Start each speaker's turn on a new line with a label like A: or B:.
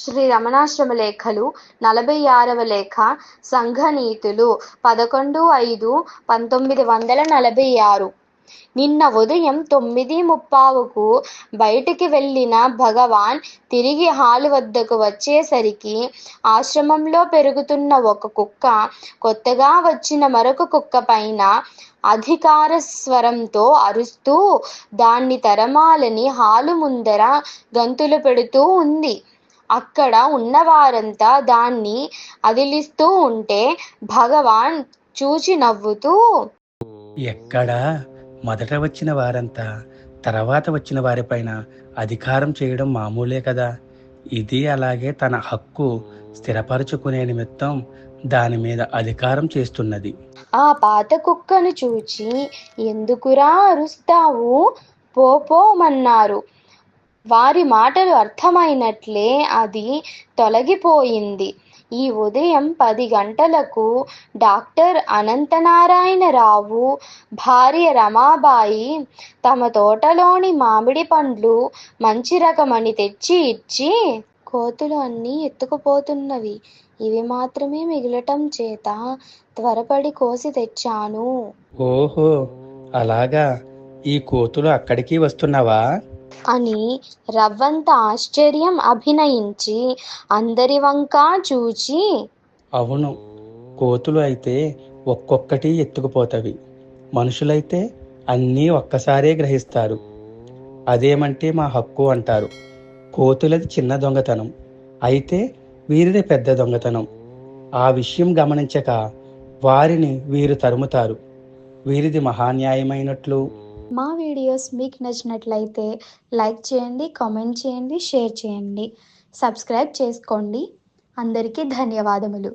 A: శ్రీ రమణాశ్రమ లేఖలు నలభై ఆరవ లేఖ సంఘనీతులు పదకొండు ఐదు పంతొమ్మిది వందల నలభై ఆరు. నిన్న ఉదయం తొమ్మిది ముప్పావుకు బయటికి వెళ్ళిన భగవాన్ తిరిగి హాలు వద్దకు వచ్చేసరికి ఆశ్రమంలో పెరుగుతున్న ఒక కుక్క కొత్తగా వచ్చిన మరొక కుక్క పైన అధికార స్వరంతో అరుస్తూ దాన్ని తరమాలని హాలు ముందర గంతులు పెడుతూ ఉంది. అక్కడ ఉన్నవారంతా దాన్ని అదిలిస్తూ ఉంటే భగవాన్ చూచి నవ్వుతూ
B: ఎక్కడా? మొదట వచ్చిన వారంతా తర్వాత వచ్చిన వారిపైన అధికారం చేయడం మామూలే కదా. ఇది అలాగే తన హక్కు స్థిరపరచుకునే నిమిత్తం దాని మీద అధికారం చేస్తున్నది.
A: ఆ పాత కుక్కను చూచి ఎందుకురా అరుస్తావు? పో పోమన్నారు వారి మాటలు అర్థమైనట్లే అది తొలగిపోయింది. ఈ ఉదయం పది గంటలకు డాక్టర్ అనంతనారాయణరావు భార్య రమాబాయి తమ తోటలోని మామిడి పండ్లు మంచి రకమని తెచ్చి ఇచ్చి కోతులు అన్నీ ఎత్తుకుపోతున్నవి. ఇవి మాత్రమే మిగలటం చేత త్వరపడి కోసి తెచ్చాను.
B: ఓహో అలాగా? ఈ కోతులు అక్కడికి వస్తున్నావా?
A: అని రవ్వంత ఆశ్చర్యం అభినయించి అందరి వంకా చూచి
B: అవును కోతులు అయితే ఒక్కొక్కటి ఎత్తుకుపోతవి. మనుషులైతే అన్నీ ఒక్కసారే గ్రహిస్తారు. అదేమంటే మా హక్కు అంటారు. కోతులది చిన్న దొంగతనం అయితే వీరిది పెద్ద దొంగతనం. ఆ విషయం గమనించక వారిని వీరు తరుముతారు. వీరిది మహాన్యాయమైనట్లు
A: మా వీడియోస్ మీకు నచ్చినట్లయితే లైక్ చేయండి కామెంట్ చేయండి షేర్ చేయండి. సబ్స్క్రైబ్ చేసుకోండి. అందరికీ ధన్యవాదములు.